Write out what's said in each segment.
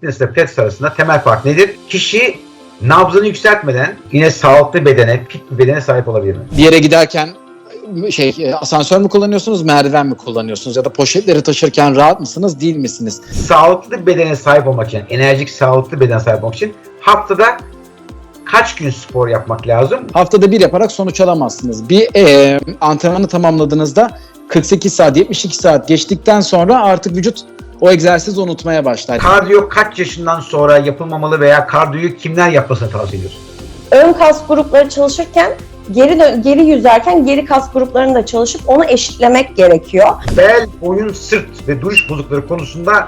fitness pilates arasında temel fark nedir? Kişi nabzını yükseltmeden yine sağlıklı bedene, fit bir bedene sahip olabilir mi? Bir yere giderken şey e, asansör mü kullanıyorsunuz, merdiven mi kullanıyorsunuz ya da poşetleri taşırken rahat mısınız, değil misiniz? Sağlıklı bedene sahip olmak için, enerjik sağlıklı bedene sahip olmak için haftada kaç gün spor yapmak lazım? Haftada bir yaparak sonuç alamazsınız. Bir e, antrenmanı tamamladığınızda 48 saat, 72 saat geçtikten sonra artık vücut o egzersizi unutmaya başlar. Kardiyo kaç yaşından sonra yapılmamalı veya kardiyoyu kimler yapmasını tavsiye ediyorsun? ön kas grupları çalışırken geri geri yüzerken geri kas gruplarını da çalışıp onu eşitlemek gerekiyor. Bel, boyun, sırt ve duruş bozuklukları konusunda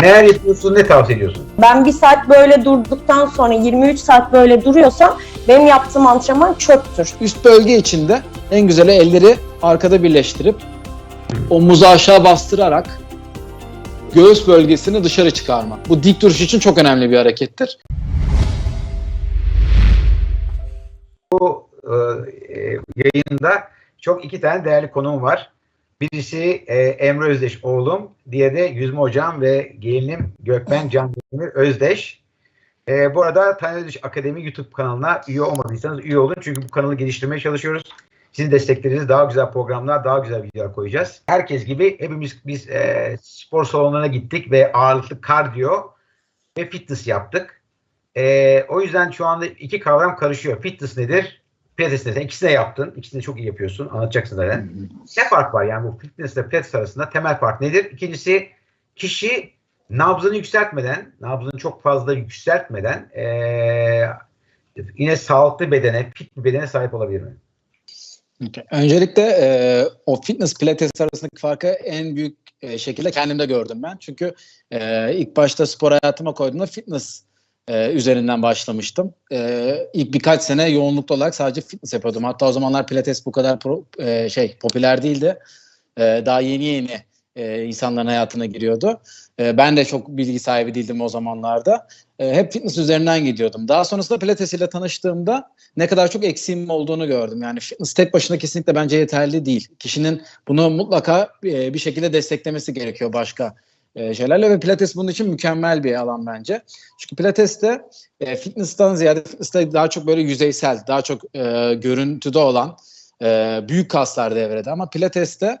neler yapıyorsun, ne tavsiye ediyorsun? Ben bir saat böyle durduktan sonra 23 saat böyle duruyorsam benim yaptığım antrenman çöptür. Üst bölge içinde en güzeli elleri arkada birleştirip omuzu aşağı bastırarak göğüs bölgesini dışarı çıkarmak. Bu dik duruş için çok önemli bir harekettir. Bu e, e, yayında çok iki tane değerli konuğum var. Birisi e, Emre Özdeş oğlum, diğeri de yüzme hocam ve gelinim Gökben Can Demir Özdeş. E, bu arada Özdeş Akademi YouTube kanalına üye olmadıysanız üye olun. Çünkü bu kanalı geliştirmeye çalışıyoruz. Sizin destekleriniz daha güzel programlar, daha güzel videolar koyacağız. Herkes gibi hepimiz biz e, spor salonlarına gittik ve ağırlıklı kardiyo ve fitness yaptık. E, o yüzden şu anda iki kavram karışıyor. Fitness nedir? Pilates nedir? İkisini de yaptın. İkisini de çok iyi yapıyorsun. Anlatacaksın zaten. Ne fark var yani bu fitness ile pilates arasında? Temel fark nedir? İkincisi kişi nabzını yükseltmeden, nabzını çok fazla yükseltmeden eee, yine sağlıklı bedene, fit bir bedene sahip olabilir mi? Öncelikle e, o fitness pilates arasındaki farkı en büyük e, şekilde kendimde gördüm ben. Çünkü e, ilk başta spor hayatıma koyduğumda fitness e, üzerinden başlamıştım. E, ilk birkaç sene yoğunluklu olarak sadece fitness yapıyordum. Hatta o zamanlar pilates bu kadar pro, e, şey popüler değildi. E, daha yeni yeni e, insanların hayatına giriyordu. E, ben de çok bilgi sahibi değildim o zamanlarda. E, hep fitness üzerinden gidiyordum. Daha sonrasında pilates ile tanıştığımda ne kadar çok eksiğim olduğunu gördüm. Yani fitness tek başına kesinlikle bence yeterli değil. Kişinin bunu mutlaka e, bir şekilde desteklemesi gerekiyor başka e, şeylerle ve pilates bunun için mükemmel bir alan bence. Çünkü pilateste e, fitness'tan ziyade fitness'te daha çok böyle yüzeysel, daha çok e, görüntüde olan e, büyük kaslar devrede ama pilateste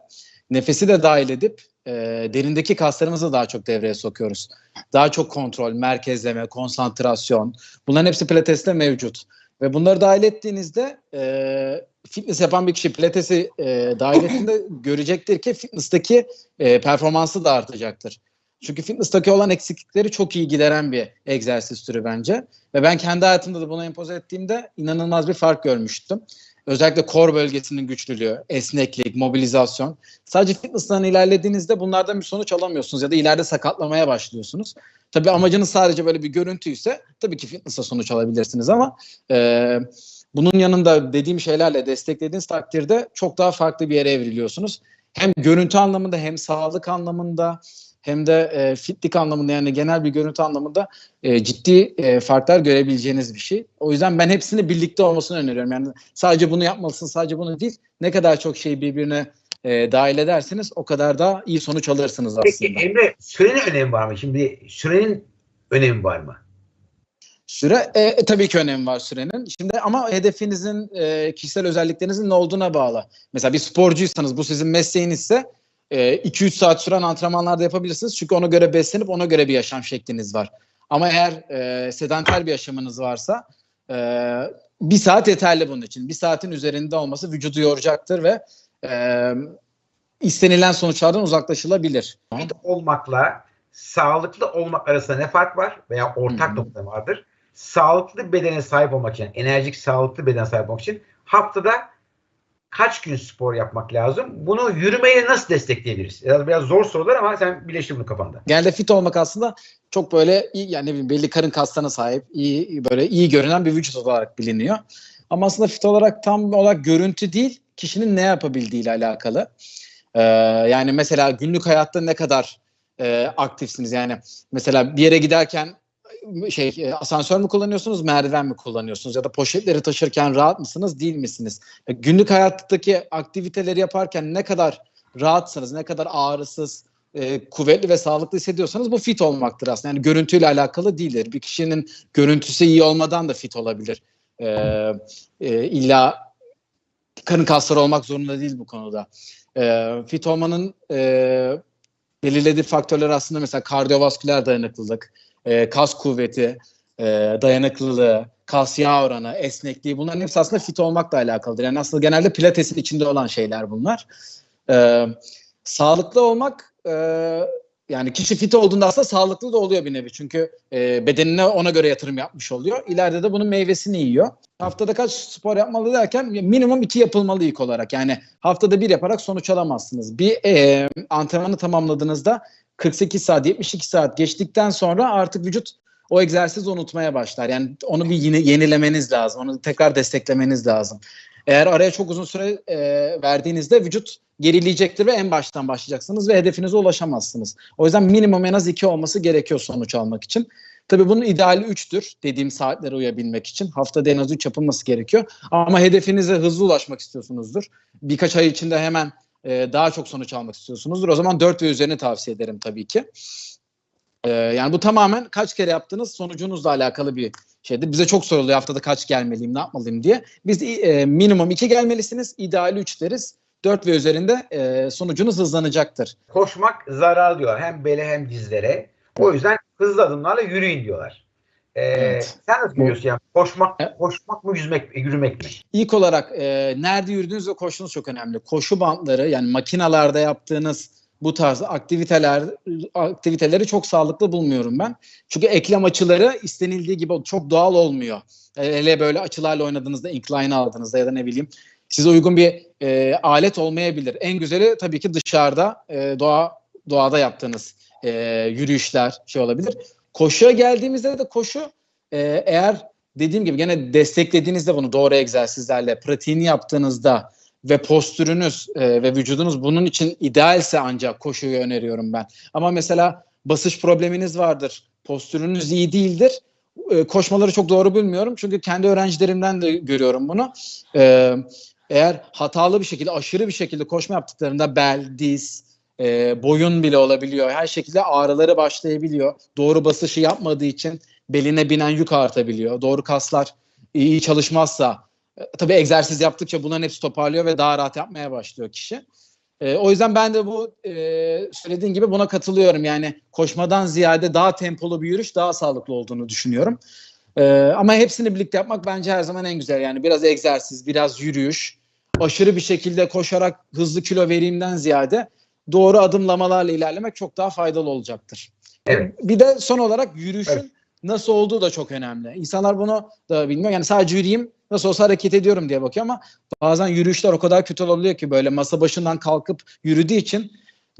nefesi de dahil edip e, derindeki kaslarımızı daha çok devreye sokuyoruz. Daha çok kontrol, merkezleme, konsantrasyon bunların hepsi pilateste mevcut. Ve bunları dahil ettiğinizde e, fitness yapan bir kişi pilatesi e, dahil ettiğinde görecektir ki fitness'taki e, performansı da artacaktır. Çünkü fitness'taki olan eksiklikleri çok iyi gideren bir egzersiz türü bence. Ve ben kendi hayatımda da bunu empoze ettiğimde inanılmaz bir fark görmüştüm. Özellikle kor bölgesinin güçlülüğü, esneklik, mobilizasyon. Sadece fitness'tan ilerlediğinizde bunlardan bir sonuç alamıyorsunuz ya da ileride sakatlamaya başlıyorsunuz. Tabii amacınız sadece böyle bir görüntüyse tabii ki fitness'a sonuç alabilirsiniz ama e, bunun yanında dediğim şeylerle desteklediğiniz takdirde çok daha farklı bir yere evriliyorsunuz. Hem görüntü anlamında hem sağlık anlamında hem de e, fitlik anlamında yani genel bir görüntü anlamında e, ciddi e, farklar görebileceğiniz bir şey. O yüzden ben hepsini birlikte olmasını öneriyorum. Yani sadece bunu yapmalısın, sadece bunu değil. Ne kadar çok şeyi birbirine e, dahil ederseniz o kadar da iyi sonuç alırsınız aslında. Peki Emre sürenin önemi var mı? Şimdi sürenin önemi var mı? Süre e, e, tabii ki önemi var sürenin. Şimdi ama hedefinizin e, kişisel özelliklerinizin ne olduğuna bağlı. Mesela bir sporcuysanız bu sizin mesleğinizse e, 2-3 saat süren antrenmanlarda yapabilirsiniz. Çünkü ona göre beslenip ona göre bir yaşam şekliniz var. Ama eğer e, sedanter bir yaşamınız varsa e, bir saat yeterli bunun için. Bir saatin üzerinde olması vücudu yoracaktır ve e, istenilen sonuçlardan uzaklaşılabilir. Fit olmakla sağlıklı olmak arasında ne fark var? Veya ortak hı. nokta vardır. Sağlıklı bedene sahip olmak için, enerjik sağlıklı bedene sahip olmak için haftada kaç gün spor yapmak lazım? Bunu yürümeyle nasıl destekleyebiliriz? Biraz, biraz zor sorular ama sen birleştir bunu kafanda. Genelde fit olmak aslında çok böyle iyi, yani bileyim belli karın kaslarına sahip, iyi böyle iyi görünen bir vücut olarak biliniyor. Ama aslında fit olarak tam olarak görüntü değil, kişinin ne yapabildiği ile alakalı. Ee, yani mesela günlük hayatta ne kadar e, aktifsiniz? Yani mesela bir yere giderken şey e, asansör mü kullanıyorsunuz, merdiven mi kullanıyorsunuz ya da poşetleri taşırken rahat mısınız, değil misiniz? E, Günlük hayattaki aktiviteleri yaparken ne kadar rahatsınız, ne kadar ağrısız, e, kuvvetli ve sağlıklı hissediyorsanız bu fit olmaktır aslında. Yani görüntüyle alakalı değildir. Bir kişinin görüntüsü iyi olmadan da fit olabilir. E, e, illa karın kasları olmak zorunda değil bu konuda. E, fit olmanın e, belirlediği faktörler aslında mesela kardiyovasküler dayanıklılık, e, kas kuvveti, e, dayanıklılığı, kas yağ oranı, esnekliği bunların hepsi aslında fit olmakla alakalıdır. Yani aslında genelde pilatesin içinde olan şeyler bunlar. E, sağlıklı olmak e, yani kişi fit olduğunda aslında sağlıklı da oluyor bir nevi. Çünkü e, bedenine ona göre yatırım yapmış oluyor. İleride de bunun meyvesini yiyor. Haftada kaç spor yapmalı derken minimum iki yapılmalı ilk olarak. Yani haftada bir yaparak sonuç alamazsınız. Bir e, antrenmanı tamamladığınızda 48 saat, 72 saat geçtikten sonra artık vücut o egzersizi unutmaya başlar. Yani onu bir yine yenilemeniz lazım. Onu tekrar desteklemeniz lazım. Eğer araya çok uzun süre e, verdiğinizde vücut gerileyecektir ve en baştan başlayacaksınız ve hedefinize ulaşamazsınız. O yüzden minimum en az iki olması gerekiyor sonuç almak için. Tabii bunun ideali 3'tür dediğim saatlere uyabilmek için. Haftada en az 3 yapılması gerekiyor. Ama hedefinize hızlı ulaşmak istiyorsunuzdur. Birkaç ay içinde hemen e, daha çok sonuç almak istiyorsunuzdur. O zaman 4 ve üzerine tavsiye ederim tabii ki. E, yani bu tamamen kaç kere yaptığınız sonucunuzla alakalı bir şeydir. Bize çok soruluyor haftada kaç gelmeliyim, ne yapmalıyım diye. Biz e, minimum 2 gelmelisiniz, ideali 3 deriz. 4 ve üzerinde e, sonucunuz hızlanacaktır. Koşmak zarar diyorlar hem bele hem dizlere. O yüzden hızlı adımlarla yürüyün diyorlar. Ee, Evet. Sen nasıl görüyorsun yani? Koşmak, Evet. koşmak mı yüzmek, yürümek mi? İlk olarak e, nerede yürüdüğünüz ve koştuğunuz çok önemli. Koşu bantları yani makinalarda yaptığınız bu tarz aktiviteler aktiviteleri çok sağlıklı bulmuyorum ben. Çünkü eklem açıları istenildiği gibi çok doğal olmuyor. E, Hele böyle açılarla oynadığınızda, incline aldığınızda ya da ne bileyim size uygun bir e, alet olmayabilir. En güzeli tabii ki dışarıda e, doğa doğada yaptığınız e, yürüyüşler şey olabilir. Koşuya geldiğimizde de koşu e, eğer dediğim gibi gene desteklediğinizde bunu doğru egzersizlerle pratiğini yaptığınızda ve postürünüz e, ve vücudunuz bunun için idealse ancak koşuyu öneriyorum ben. Ama mesela basış probleminiz vardır. Postürünüz iyi değildir. E, koşmaları çok doğru bilmiyorum. Çünkü kendi öğrencilerimden de görüyorum bunu. E, eğer hatalı bir şekilde, aşırı bir şekilde koşma yaptıklarında bel, diz, e, boyun bile olabiliyor. Her şekilde ağrıları başlayabiliyor. Doğru basışı yapmadığı için beline binen yük artabiliyor. Doğru kaslar iyi çalışmazsa e, tabii egzersiz yaptıkça bunların hepsi toparlıyor ve daha rahat yapmaya başlıyor kişi. E, o yüzden ben de bu e, söylediğin gibi buna katılıyorum. Yani koşmadan ziyade daha tempolu bir yürüyüş daha sağlıklı olduğunu düşünüyorum. E, ama hepsini birlikte yapmak bence her zaman en güzel. Yani biraz egzersiz, biraz yürüyüş, aşırı bir şekilde koşarak hızlı kilo vereyimden ziyade doğru adımlamalarla ilerlemek çok daha faydalı olacaktır. Evet. Bir de son olarak yürüyüşün Evet. nasıl olduğu da çok önemli. İnsanlar bunu da bilmiyor. Yani sadece yürüyeyim nasıl olsa hareket ediyorum diye bakıyor ama bazen yürüyüşler o kadar kötü olabiliyor ki böyle masa başından kalkıp yürüdüğü için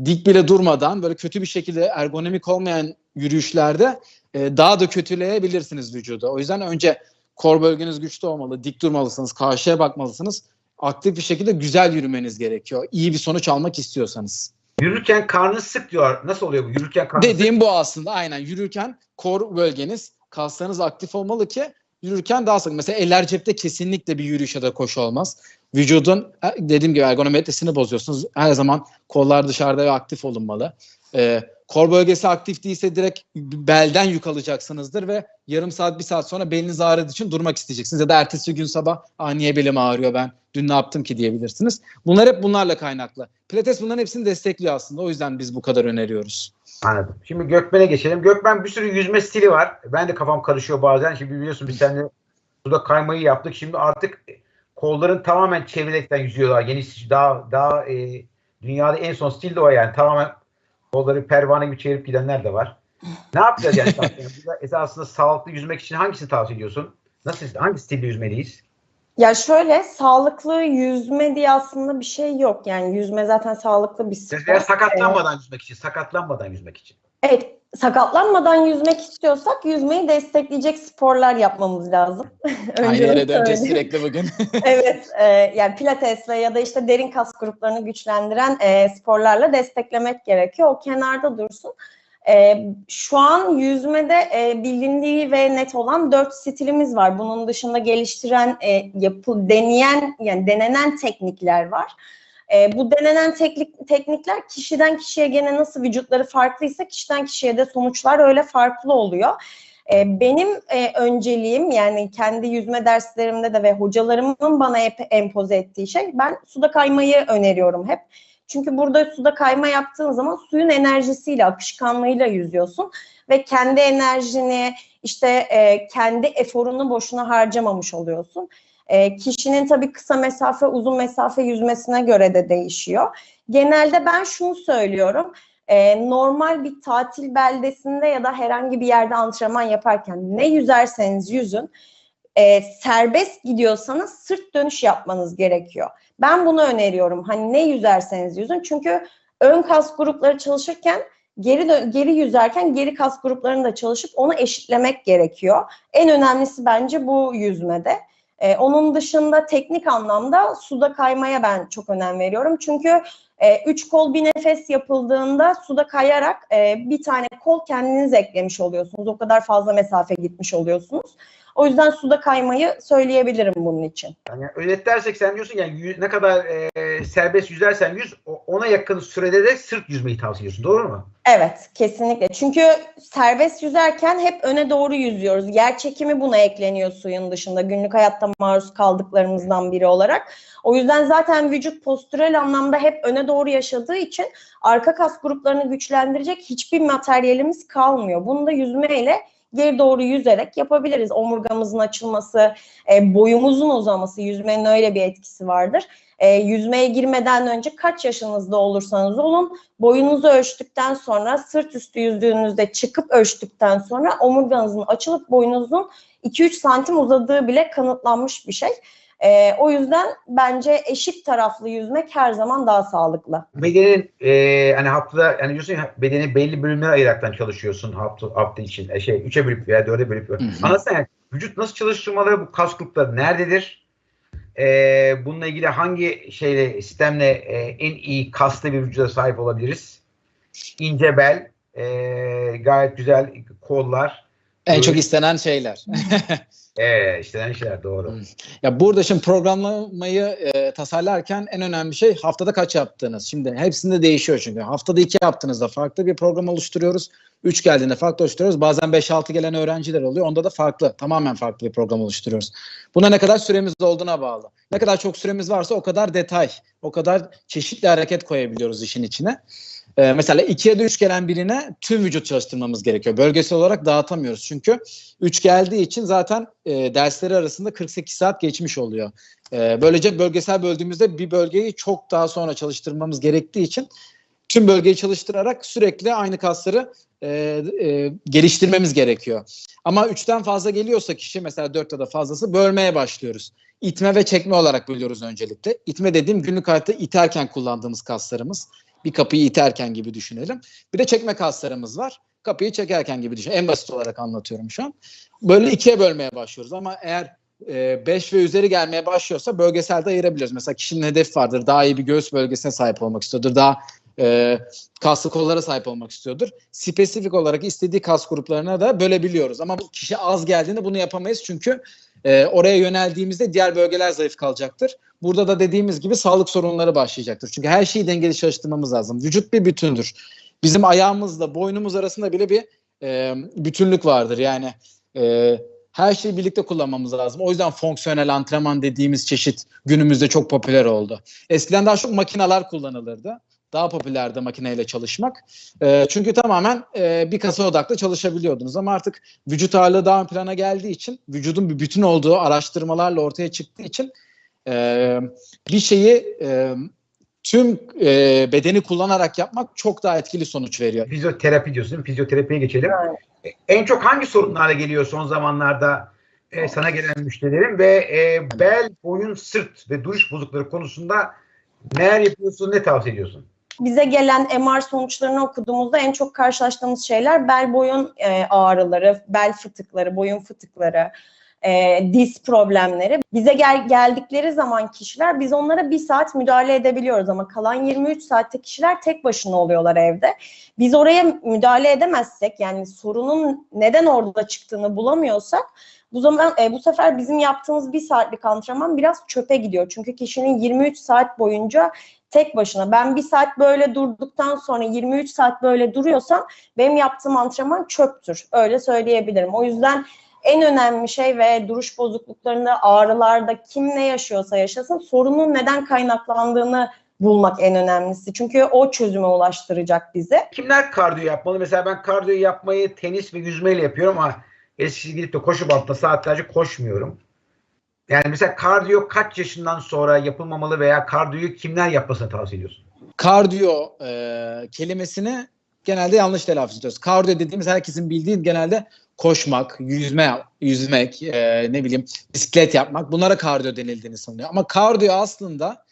dik bile durmadan böyle kötü bir şekilde ergonomik olmayan yürüyüşlerde e, daha da kötüleyebilirsiniz vücudu. O yüzden önce kor bölgeniz güçlü olmalı, dik durmalısınız, karşıya bakmalısınız. Aktif bir şekilde güzel yürümeniz gerekiyor. İyi bir sonuç almak istiyorsanız. Yürürken karnı sık diyor. Nasıl oluyor bu? Yürürken karnı sık. Dediğim bu aslında aynen yürürken kor bölgeniz kaslarınız aktif olmalı ki yürürken daha sık. Mesela eller cepte kesinlikle bir yürüyüş ya da koşu olmaz. Vücudun e, dediğim gibi ergonometrisini bozuyorsunuz. Her zaman kollar dışarıda ve aktif olunmalı. Ee, kor bölgesi aktif değilse direkt belden yük alacaksınızdır ve yarım saat bir saat sonra beliniz ağrıdığı için durmak isteyeceksiniz. Ya da ertesi gün sabah Aa, niye belim ağrıyor ben dün ne yaptım ki diyebilirsiniz. Bunlar hep bunlarla kaynaklı. Pilates bunların hepsini destekliyor aslında. O yüzden biz bu kadar öneriyoruz. Anladım. Şimdi Gökmen'e geçelim. Gökmen bir sürü yüzme stili var. Ben de kafam karışıyor bazen. Şimdi biliyorsun biz seninle suda kaymayı yaptık. Şimdi artık kolların tamamen çevrelikten yüzüyorlar. Geniş daha daha e, dünyada en son stil de o yani. Tamamen kolları pervane gibi çevirip gidenler de var. Ne yapacağız yani? esasında sağlıklı yüzmek için hangisini tavsiye ediyorsun? Nasıl hangi stilde yüzmeliyiz? Ya şöyle sağlıklı yüzme diye aslında bir şey yok. Yani yüzme zaten sağlıklı bir spor. Mesela sakatlanmadan yüzmek için, sakatlanmadan yüzmek için. Evet, sakatlanmadan yüzmek istiyorsak yüzmeyi destekleyecek sporlar yapmamız lazım. Aynı yere döneceğiz sürekli bugün. evet, e, yani pilatesle ya da işte derin kas gruplarını güçlendiren e, sporlarla desteklemek gerekiyor. O kenarda dursun. E, şu an yüzmede e, bilindiği ve net olan dört stilimiz var. Bunun dışında geliştiren, e, yapı, deneyen, yani denenen teknikler var. E, bu denenen teknik, teknikler kişiden kişiye gene nasıl vücutları farklıysa kişiden kişiye de sonuçlar öyle farklı oluyor. E, benim e, önceliğim yani kendi yüzme derslerimde de ve hocalarımın bana hep empoze ettiği şey ben suda kaymayı öneriyorum hep. Çünkü burada suda kayma yaptığın zaman suyun enerjisiyle, akışkanlığıyla yüzüyorsun ve kendi enerjini işte e, kendi eforunu boşuna harcamamış oluyorsun. E, kişinin tabii kısa mesafe, uzun mesafe yüzmesine göre de değişiyor. Genelde ben şunu söylüyorum. E, normal bir tatil beldesinde ya da herhangi bir yerde antrenman yaparken ne yüzerseniz yüzün, e, serbest gidiyorsanız sırt dönüş yapmanız gerekiyor. Ben bunu öneriyorum. Hani ne yüzerseniz yüzün. Çünkü ön kas grupları çalışırken geri geri yüzerken geri kas gruplarını da çalışıp onu eşitlemek gerekiyor. En önemlisi bence bu yüzmede. Ee, onun dışında teknik anlamda suda kaymaya ben çok önem veriyorum. Çünkü e, üç kol bir nefes yapıldığında suda kayarak e, bir tane kol kendiniz eklemiş oluyorsunuz. O kadar fazla mesafe gitmiş oluyorsunuz. O yüzden suda kaymayı söyleyebilirim bunun için. Yani özetlersek sen diyorsun yani yüz- ne kadar e, serbest yüzersen yüz ona yakın sürede de sırt yüzmeyi tavsiye ediyorsun. Doğru mu? Evet, kesinlikle. Çünkü serbest yüzerken hep öne doğru yüzüyoruz. Yer çekimi buna ekleniyor suyun dışında. Günlük hayatta maruz kaldıklarımızdan biri olarak. O yüzden zaten vücut postürel anlamda hep öne doğru yaşadığı için arka kas gruplarını güçlendirecek hiçbir materyalimiz kalmıyor. Bunu da yüzmeyle geri doğru yüzerek yapabiliriz. Omurgamızın açılması, e, boyumuzun uzaması, yüzmenin öyle bir etkisi vardır. E, yüzmeye girmeden önce kaç yaşınızda olursanız olun, boyunuzu ölçtükten sonra, sırt üstü yüzdüğünüzde çıkıp ölçtükten sonra omurganızın açılıp boyunuzun 2-3 santim uzadığı bile kanıtlanmış bir şey. E, o yüzden bence eşit taraflı yüzmek her zaman daha sağlıklı. Bedenin e, hani haftada yani diyorsun ya bedeni belli bölümlere ayıraraktan çalışıyorsun hafta, hafta için. E, şey üçe bölüp veya dörde bölüp. Anlatsana yani vücut nasıl çalıştırmaları bu kas grupları nerededir? E, bununla ilgili hangi şeyle sistemle e, en iyi kaslı bir vücuda sahip olabiliriz? İnce bel, e, gayet güzel kollar. En çok istenen şeyler. E, işte şeyler doğru. Hı. Ya burada şimdi programlamayı e, tasarlarken en önemli şey haftada kaç yaptığınız. Şimdi hepsinde değişiyor çünkü. Haftada iki yaptığınızda farklı bir program oluşturuyoruz. Üç geldiğinde farklı oluşturuyoruz. Bazen 5-6 gelen öğrenciler oluyor. Onda da farklı, tamamen farklı bir program oluşturuyoruz. Buna ne kadar süremiz olduğuna bağlı. Ne kadar çok süremiz varsa o kadar detay, o kadar çeşitli hareket koyabiliyoruz işin içine. Ee, mesela 2 ya da 3 gelen birine tüm vücut çalıştırmamız gerekiyor. Bölgesel olarak dağıtamıyoruz. Çünkü 3 geldiği için zaten e, dersleri arasında 48 saat geçmiş oluyor. E, böylece bölgesel böldüğümüzde bir bölgeyi çok daha sonra çalıştırmamız gerektiği için tüm bölgeyi çalıştırarak sürekli aynı kasları e, e, geliştirmemiz gerekiyor. Ama 3'ten fazla geliyorsa kişi mesela 4 ya da fazlası bölmeye başlıyoruz. İtme ve çekme olarak bölüyoruz öncelikle. İtme dediğim günlük hayatta iterken kullandığımız kaslarımız. Bir kapıyı iterken gibi düşünelim. Bir de çekme kaslarımız var. Kapıyı çekerken gibi düşün. En basit olarak anlatıyorum şu an. Böyle ikiye bölmeye başlıyoruz ama eğer 5 ve üzeri gelmeye başlıyorsa bölgeselde ayırabiliyoruz. Mesela kişinin hedefi vardır. Daha iyi bir göğüs bölgesine sahip olmak istiyordur. Daha e, kaslı kollara sahip olmak istiyordur. Spesifik olarak istediği kas gruplarına da bölebiliyoruz. Ama bu kişi az geldiğinde bunu yapamayız. Çünkü e, oraya yöneldiğimizde diğer bölgeler zayıf kalacaktır. Burada da dediğimiz gibi sağlık sorunları başlayacaktır. Çünkü her şeyi dengeli çalıştırmamız lazım. Vücut bir bütündür. Bizim ayağımızla boynumuz arasında bile bir e, bütünlük vardır. Yani e, her şeyi birlikte kullanmamız lazım. O yüzden fonksiyonel antrenman dediğimiz çeşit günümüzde çok popüler oldu. Eskiden daha çok makineler kullanılırdı. Daha popülerdi makineyle çalışmak. E, çünkü tamamen e, bir kasa odaklı çalışabiliyordunuz. Ama artık vücut ağırlığı daha ön plana geldiği için, vücudun bir bütün olduğu araştırmalarla ortaya çıktığı için e, bir şeyi e, tüm e, bedeni kullanarak yapmak çok daha etkili sonuç veriyor. Fizyoterapi diyorsun. Fizyoterapiye geçelim. Evet. En çok hangi sorunlarla geliyor son zamanlarda e, sana gelen müşterilerin ve e, bel, boyun, sırt ve duruş bozukları konusunda neler yapıyorsun, ne tavsiye ediyorsun? Bize gelen MR sonuçlarını okuduğumuzda en çok karşılaştığımız şeyler bel boyun e, ağrıları, bel fıtıkları, boyun fıtıkları, e, diz problemleri. Bize gel, geldikleri zaman kişiler biz onlara bir saat müdahale edebiliyoruz ama kalan 23 saatte kişiler tek başına oluyorlar evde. Biz oraya müdahale edemezsek yani sorunun neden orada çıktığını bulamıyorsak bu zaman e, bu sefer bizim yaptığımız bir saatlik antrenman biraz çöpe gidiyor. Çünkü kişinin 23 saat boyunca tek başına. Ben bir saat böyle durduktan sonra 23 saat böyle duruyorsam benim yaptığım antrenman çöptür. Öyle söyleyebilirim. O yüzden en önemli şey ve duruş bozukluklarında, ağrılarda kim ne yaşıyorsa yaşasın sorunun neden kaynaklandığını bulmak en önemlisi. Çünkü o çözüme ulaştıracak bize. Kimler kardiyo yapmalı? Mesela ben kardiyo yapmayı tenis ve yüzmeyle yapıyorum ama eskisi gidip de koşu bandında saatlerce koşmuyorum. Yani mesela kardiyo kaç yaşından sonra yapılmamalı veya kardiyoyu kimler yapmasını tavsiye ediyorsun? Kardiyo e, kelimesini genelde yanlış telaffuz ediyoruz. Kardiyo dediğimiz herkesin bildiği genelde koşmak, yüzme, yüzmek, e, ne bileyim bisiklet yapmak bunlara kardiyo denildiğini sanılıyor. Ama kardiyo aslında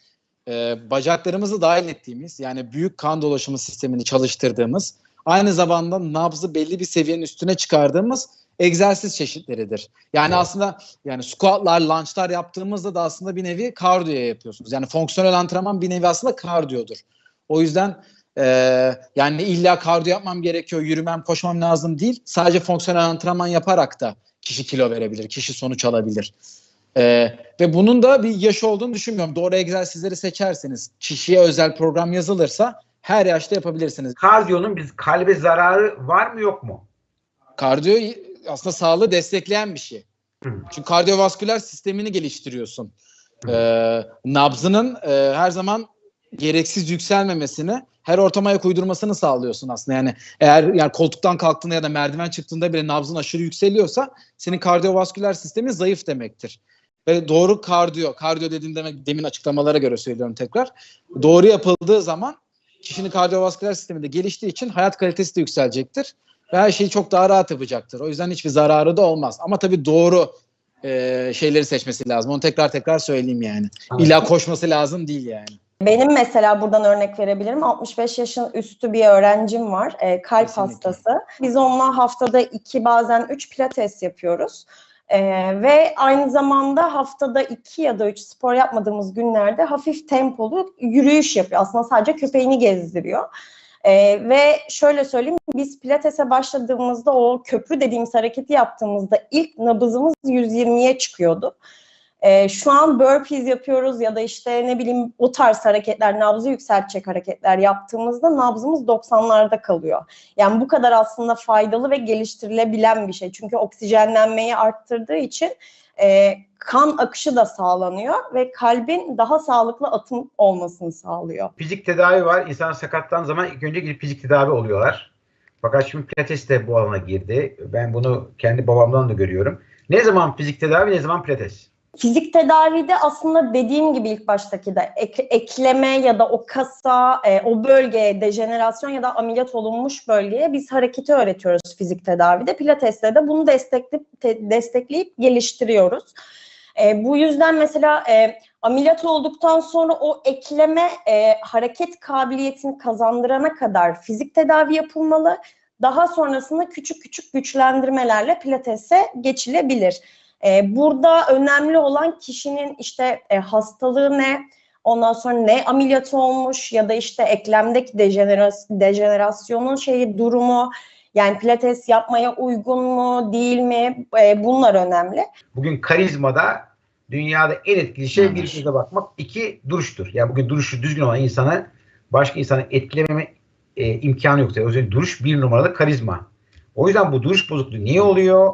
e, bacaklarımızı dahil ettiğimiz yani büyük kan dolaşımı sistemini çalıştırdığımız aynı zamanda nabzı belli bir seviyenin üstüne çıkardığımız egzersiz çeşitleridir. Yani Evet. aslında yani squatlar, lunge'lar yaptığımızda da aslında bir nevi kardiyo yapıyorsunuz. Yani fonksiyonel antrenman bir nevi aslında kardiyodur. O yüzden e, yani illa kardiyo yapmam gerekiyor, yürümem, koşmam lazım değil. Sadece fonksiyonel antrenman yaparak da kişi kilo verebilir, kişi sonuç alabilir. E, ve bunun da bir yaşı olduğunu düşünmüyorum. Doğru egzersizleri seçerseniz, kişiye özel program yazılırsa her yaşta yapabilirsiniz. Kardiyonun biz kalbe zararı var mı yok mu? Kardiyo aslında sağlığı destekleyen bir şey. Çünkü kardiyovasküler sistemini geliştiriyorsun. Ee, nabzının e, her zaman gereksiz yükselmemesini, her ortama ayak uydurmasını sağlıyorsun aslında. Yani eğer yani koltuktan kalktığında ya da merdiven çıktığında bile nabzın aşırı yükseliyorsa senin kardiyovasküler sistemin zayıf demektir. Ve doğru kardiyo, kardiyo dediğim demek demin açıklamalara göre söylüyorum tekrar. Doğru yapıldığı zaman kişinin kardiyovasküler sistemi de geliştiği için hayat kalitesi de yükselecektir ve her şeyi çok daha rahat yapacaktır. O yüzden hiçbir zararı da olmaz. Ama tabii doğru e, şeyleri seçmesi lazım. Onu tekrar tekrar söyleyeyim yani. İlla koşması lazım değil yani. Benim mesela buradan örnek verebilirim. 65 yaşın üstü bir öğrencim var. e, kalp Kesinlikle. hastası. Biz onunla haftada iki bazen üç pilates yapıyoruz. E, ve aynı zamanda haftada iki ya da üç spor yapmadığımız günlerde hafif tempolu yürüyüş yapıyor. Aslında sadece köpeğini gezdiriyor. E, ve şöyle söyleyeyim, biz pilatese başladığımızda o köprü dediğimiz hareketi yaptığımızda ilk nabızımız 120'ye çıkıyordu. Ee, şu an burpees yapıyoruz ya da işte ne bileyim o tarz hareketler, nabzı yükseltecek hareketler yaptığımızda nabzımız 90'larda kalıyor. Yani bu kadar aslında faydalı ve geliştirilebilen bir şey. Çünkü oksijenlenmeyi arttırdığı için e, kan akışı da sağlanıyor ve kalbin daha sağlıklı atım olmasını sağlıyor. Fizik tedavi var. İnsan sakattan zaman ilk önce gidip fizik tedavi oluyorlar. Fakat şimdi pilates de bu alana girdi. Ben bunu kendi babamdan da görüyorum. Ne zaman fizik tedavi, ne zaman pilates? Fizik tedavide aslında dediğim gibi ilk baştaki de ek- ekleme ya da o kasa, e, o bölgeye dejenerasyon ya da ameliyat olunmuş bölgeye biz hareketi öğretiyoruz fizik tedavide. Pilates'te de bunu destekleyip, te- destekleyip geliştiriyoruz. E, bu yüzden mesela e, ameliyat olduktan sonra o ekleme e, hareket kabiliyetini kazandırana kadar fizik tedavi yapılmalı. Daha sonrasında küçük küçük güçlendirmelerle pilatese geçilebilir. Ee, burada önemli olan kişinin işte e, hastalığı ne, ondan sonra ne ameliyatı olmuş ya da işte eklemdeki dejeneras dejenerasyonun şeyi durumu, yani pilates yapmaya uygun mu, değil mi? E, bunlar önemli. Bugün karizmada dünyada en etkili şey Yanlış. bir göze bakmak, iki duruştur. Yani bugün duruşu düzgün olan insanı başka insanı etkilememe e, imkanı yoktur. O yüzden duruş bir numaralı karizma. O yüzden bu duruş bozukluğu niye oluyor?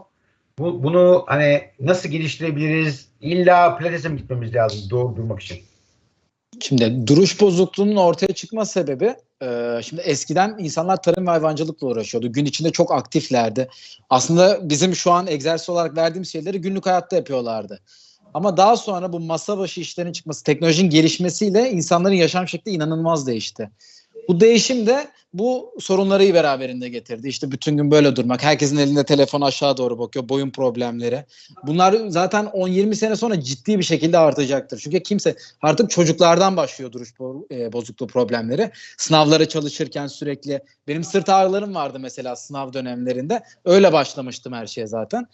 Bu, bunu hani nasıl geliştirebiliriz? İlla pilatese mi gitmemiz lazım doğru durmak için? Şimdi duruş bozukluğunun ortaya çıkma sebebi e, şimdi eskiden insanlar tarım ve hayvancılıkla uğraşıyordu. Gün içinde çok aktiflerdi. Aslında bizim şu an egzersiz olarak verdiğimiz şeyleri günlük hayatta yapıyorlardı. Ama daha sonra bu masa başı işlerin çıkması, teknolojinin gelişmesiyle insanların yaşam şekli inanılmaz değişti. Bu değişim de bu sorunları beraberinde getirdi. İşte bütün gün böyle durmak, herkesin elinde telefon aşağı doğru bakıyor, boyun problemleri. Bunlar zaten 10-20 sene sonra ciddi bir şekilde artacaktır. Çünkü kimse artık çocuklardan başlıyor duruş e, bozukluğu problemleri. Sınavlara çalışırken sürekli benim sırt ağrılarım vardı mesela sınav dönemlerinde. Öyle başlamıştım her şeye zaten.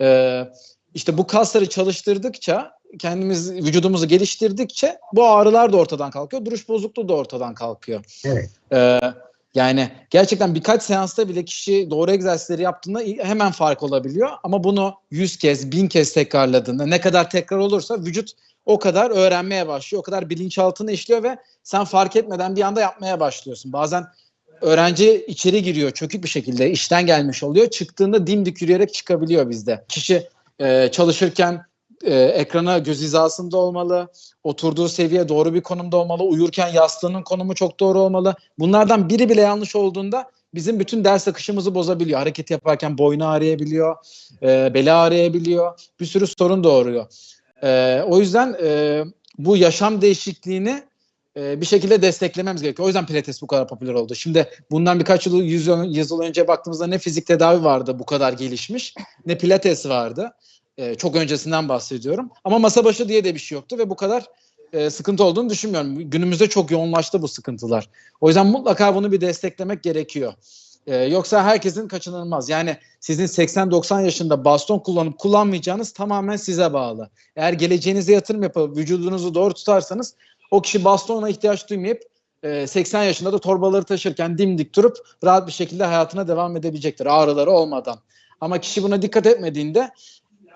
Ee, işte bu kasları çalıştırdıkça kendimiz vücudumuzu geliştirdikçe bu ağrılar da ortadan kalkıyor. Duruş bozukluğu da ortadan kalkıyor. Evet. Ee, Yani gerçekten birkaç seansta bile kişi doğru egzersizleri yaptığında hemen fark olabiliyor. Ama bunu 100 kez, 1000 kez tekrarladığında ne kadar tekrar olursa vücut o kadar öğrenmeye başlıyor. O kadar bilinçaltına işliyor ve sen fark etmeden bir anda yapmaya başlıyorsun. Bazen öğrenci içeri giriyor çökük bir şekilde işten gelmiş oluyor. Çıktığında dimdik yürüyerek çıkabiliyor bizde. Kişi e, çalışırken e, ekrana göz hizasında olmalı. Oturduğu seviye doğru bir konumda olmalı. Uyurken yastığının konumu çok doğru olmalı. Bunlardan biri bile yanlış olduğunda bizim bütün ders akışımızı bozabiliyor. Hareket yaparken boynu ağrıyabiliyor, e, beli ağrıyabiliyor. Bir sürü sorun doğuruyor. E, o yüzden e, bu yaşam değişikliğini e, bir şekilde desteklememiz gerekiyor. O yüzden pilates bu kadar popüler oldu. Şimdi bundan birkaç yıl, yüz yıl, önce baktığımızda ne fizik tedavi vardı bu kadar gelişmiş, ne pilates vardı. E, çok öncesinden bahsediyorum. Ama masa başı diye de bir şey yoktu ve bu kadar e, sıkıntı olduğunu düşünmüyorum. Günümüzde çok yoğunlaştı bu sıkıntılar. O yüzden mutlaka bunu bir desteklemek gerekiyor. E, yoksa herkesin kaçınılmaz. Yani sizin 80-90 yaşında baston kullanıp kullanmayacağınız tamamen size bağlı. Eğer geleceğinize yatırım yapıp vücudunuzu doğru tutarsanız o kişi bastona ihtiyaç duymayıp 80 yaşında da torbaları taşırken dimdik durup rahat bir şekilde hayatına devam edebilecektir ağrıları olmadan. Ama kişi buna dikkat etmediğinde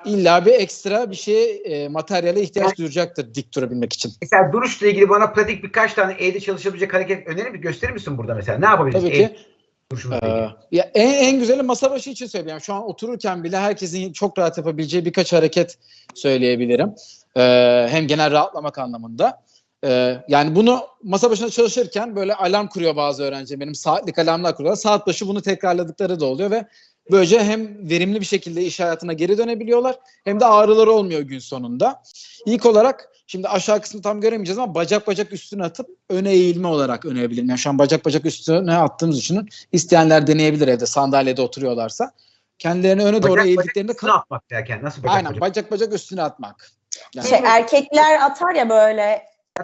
illa bir ekstra bir şeye e, materyale ihtiyaç duyacaktır dik durabilmek için. Mesela duruşla ilgili bana pratik birkaç tane elde çalışabilecek hareket önerir mi? Gösterir misin burada mesela? Ne yapabiliriz? Tabii ki. Ee, ya en, en güzeli masa başı için söyleyeyim. Şu an otururken bile herkesin çok rahat yapabileceği birkaç hareket söyleyebilirim. Ee, hem genel rahatlamak anlamında. Ee, yani bunu masa başında çalışırken böyle alarm kuruyor bazı öğrenci. Benim saatlik alarmlar kuruyorlar. Saat başı bunu tekrarladıkları da oluyor ve böylece hem verimli bir şekilde iş hayatına geri dönebiliyorlar hem de ağrıları olmuyor gün sonunda. İlk olarak şimdi aşağı kısmı tam göremeyeceğiz ama bacak bacak üstüne atıp öne eğilme olarak önebilirim. Yani şu an bacak bacak üstüne attığımız için isteyenler deneyebilir evde sandalyede oturuyorlarsa. Kendilerini öne doğru bacak, eğildiklerinde bacak atmak derken nasıl bacak Aynen bacak? bacak bacak üstüne atmak. Yani Şey, erkekler atar ya böyle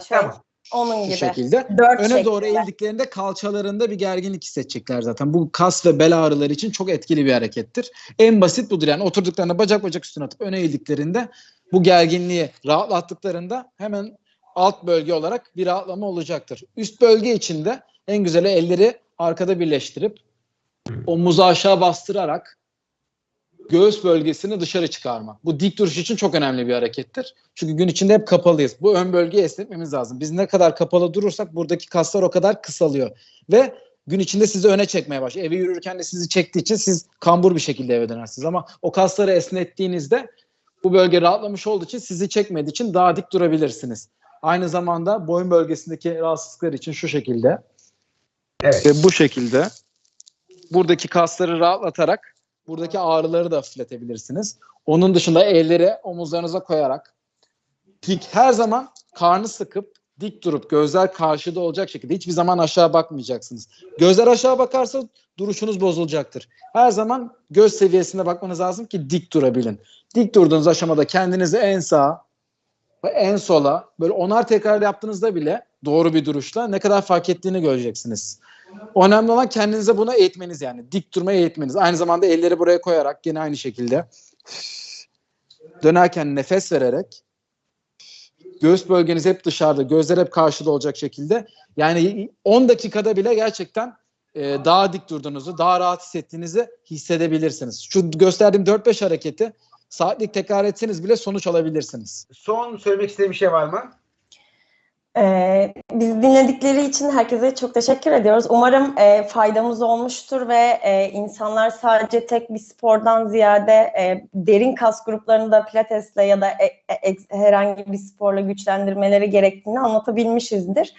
şey, Tamam. Onun bu gibi. şekilde. Dört öne şeklinde. doğru eğildiklerinde kalçalarında bir gerginlik hissedecekler zaten. Bu kas ve bel ağrıları için çok etkili bir harekettir. En basit budur yani oturduklarında bacak bacak üstüne atıp öne eğildiklerinde bu gerginliği rahatlattıklarında hemen alt bölge olarak bir rahatlama olacaktır. Üst bölge içinde en güzeli elleri arkada birleştirip omuzu aşağı bastırarak göğüs bölgesini dışarı çıkarmak. Bu dik duruş için çok önemli bir harekettir. Çünkü gün içinde hep kapalıyız. Bu ön bölgeyi esnetmemiz lazım. Biz ne kadar kapalı durursak buradaki kaslar o kadar kısalıyor. Ve gün içinde sizi öne çekmeye başlıyor. Eve yürürken de sizi çektiği için siz kambur bir şekilde eve dönersiniz. Ama o kasları esnettiğinizde bu bölge rahatlamış olduğu için sizi çekmediği için daha dik durabilirsiniz. Aynı zamanda boyun bölgesindeki rahatsızlıklar için şu şekilde Evet. ve bu şekilde buradaki kasları rahatlatarak buradaki ağrıları da hafifletebilirsiniz. Onun dışında elleri omuzlarınıza koyarak dik her zaman karnı sıkıp dik durup gözler karşıda olacak şekilde hiçbir zaman aşağı bakmayacaksınız. Gözler aşağı bakarsa duruşunuz bozulacaktır. Her zaman göz seviyesine bakmanız lazım ki dik durabilin. Dik durduğunuz aşamada kendinizi en sağa ve en sola böyle onar tekrar yaptığınızda bile doğru bir duruşla ne kadar fark ettiğini göreceksiniz. Önemli olan kendinize buna eğitmeniz yani. Dik durmaya eğitmeniz. Aynı zamanda elleri buraya koyarak yine aynı şekilde dönerken nefes vererek göğüs bölgeniz hep dışarıda, gözler hep karşıda olacak şekilde. Yani 10 dakikada bile gerçekten e, daha dik durduğunuzu, daha rahat hissettiğinizi hissedebilirsiniz. Şu gösterdiğim 4-5 hareketi saatlik tekrar etseniz bile sonuç alabilirsiniz. Son söylemek istediğim bir şey var mı? Ee, biz dinledikleri için herkese çok teşekkür ediyoruz. Umarım e, faydamız olmuştur ve e, insanlar sadece tek bir spordan ziyade e, derin kas gruplarında pilatesle ya da e, e, herhangi bir sporla güçlendirmeleri gerektiğini anlatabilmişizdir.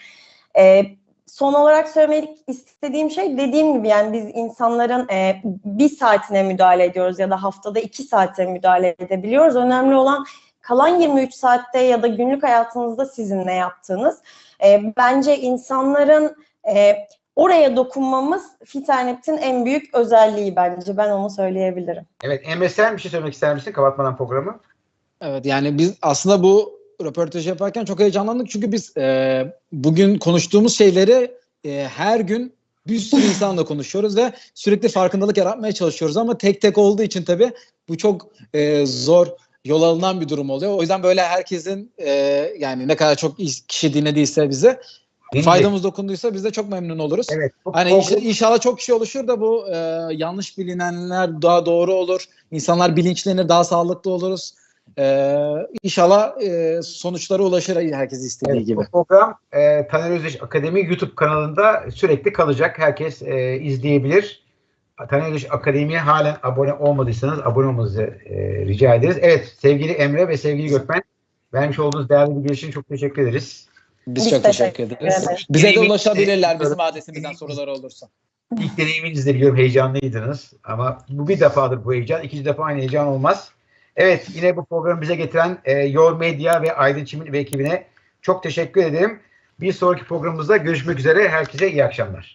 E, son olarak söylemek istediğim şey dediğim gibi yani biz insanların e, bir saatine müdahale ediyoruz ya da haftada iki saate müdahale edebiliyoruz. Önemli olan kalan 23 saatte ya da günlük hayatınızda sizin ne yaptığınız. E, bence insanların e, oraya dokunmamız Fiternet'in en büyük özelliği bence. Ben onu söyleyebilirim. Evet Emre sen bir şey söylemek ister misin kapatmadan programı? Evet yani biz aslında bu röportajı yaparken çok heyecanlandık çünkü biz e, bugün konuştuğumuz şeyleri e, her gün bir sürü insanla konuşuyoruz ve sürekli farkındalık yaratmaya çalışıyoruz ama tek tek olduğu için tabii bu çok e, zor yol alınan bir durum oluyor. O yüzden böyle herkesin e, yani ne kadar çok kişi dinlediyse bize Yeni faydamız dokunduysa biz de çok memnun oluruz. Evet. bu Hani inşallah çok kişi oluşur da bu e, yanlış bilinenler daha doğru olur. İnsanlar bilinçlenir, daha sağlıklı oluruz. E, inşallah e, sonuçlara ulaşır herkes istediği Evet, gibi. Bu program e, Taner Özdeş Akademi YouTube kanalında sürekli kalacak. Herkes e, izleyebilir. Özdeş Akademi'ye halen abone olmadıysanız abone olmanızı e, rica ederiz. Evet sevgili Emre ve sevgili Gökmen vermiş olduğunuz değerli bilgiler için çok teşekkür ederiz. Biz, Biz çok teşekkür ederiz. ederiz. Bize de ulaşabilirler bizim adresimizden soruları olursa. İlk deneyiminizde biliyorum heyecanlıydınız ama bu bir defadır bu heyecan. İkinci defa aynı heyecan olmaz. Evet yine bu programı bize getiren e, Your Media ve Aydın Çimin ve ekibine çok teşekkür ederim. Bir sonraki programımızda görüşmek üzere. Herkese iyi akşamlar.